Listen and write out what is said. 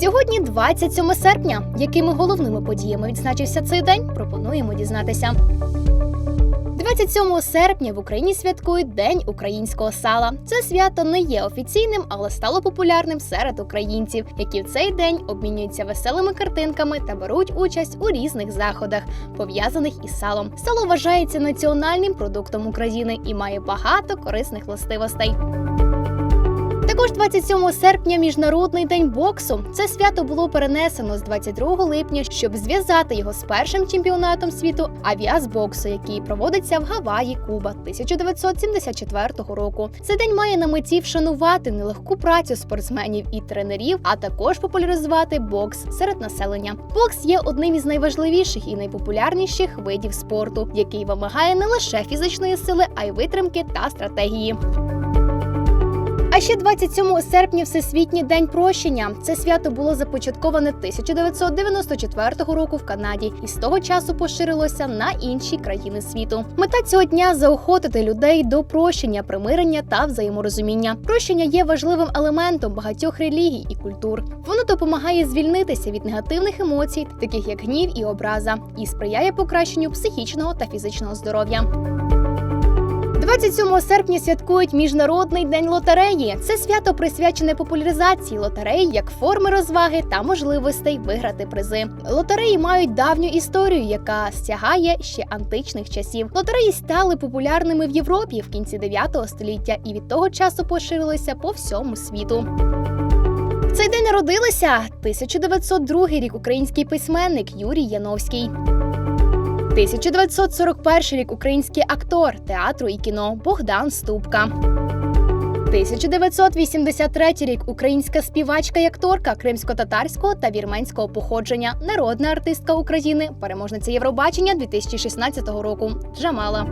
Сьогодні 27 серпня. Якими головними подіями відзначився цей день? Пропонуємо дізнатися. 27 серпня в Україні святкують День українського сала. Це свято не є офіційним, але стало популярним серед українців, які в цей день обмінюються веселими картинками та беруть участь у різних заходах, пов'язаних із салом. Сало вважається національним продуктом України і має багато корисних властивостей. Також 27 серпня міжнародний день боксу. Це свято було перенесено з 22 липня, щоб зв'язати його з першим чемпіонатом світу авіазбоксу, який проводиться в Гаваї, Куба 1974 року. Цей день має на меті вшанувати нелегку працю спортсменів і тренерів, а також популяризувати бокс серед населення. Бокс є одним із найважливіших і найпопулярніших видів спорту, який вимагає не лише фізичної сили, а й витримки та стратегії. А ще 27 серпня Всесвітній день прощення. Це свято було започатковане 1994 року в Канаді і з того часу поширилося на інші країни світу. Мета цього дня заохотити людей до прощення, примирення та взаєморозуміння. Прощення є важливим елементом багатьох релігій і культур. Воно допомагає звільнитися від негативних емоцій, таких як гнів і образа, і сприяє покращенню психічного та фізичного здоров'я. 27 серпня святкують Міжнародний день лотереї. Це свято присвячене популяризації лотереї як форми розваги та можливостей виграти призи. Лотереї мають давню історію, яка сягає ще античних часів. Лотереї стали популярними в Європі в кінці 9 століття і від того часу поширилися по всьому світу. Цей день народилися 1902 рік український письменник Юрій Яновський. 1941 рік український актор театру і кіно Богдан Ступка. 1983 рік українська співачка і акторка кримсько-татарського та вірменського походження, народна артистка України, переможниця Євробачення 2016 року Джамала.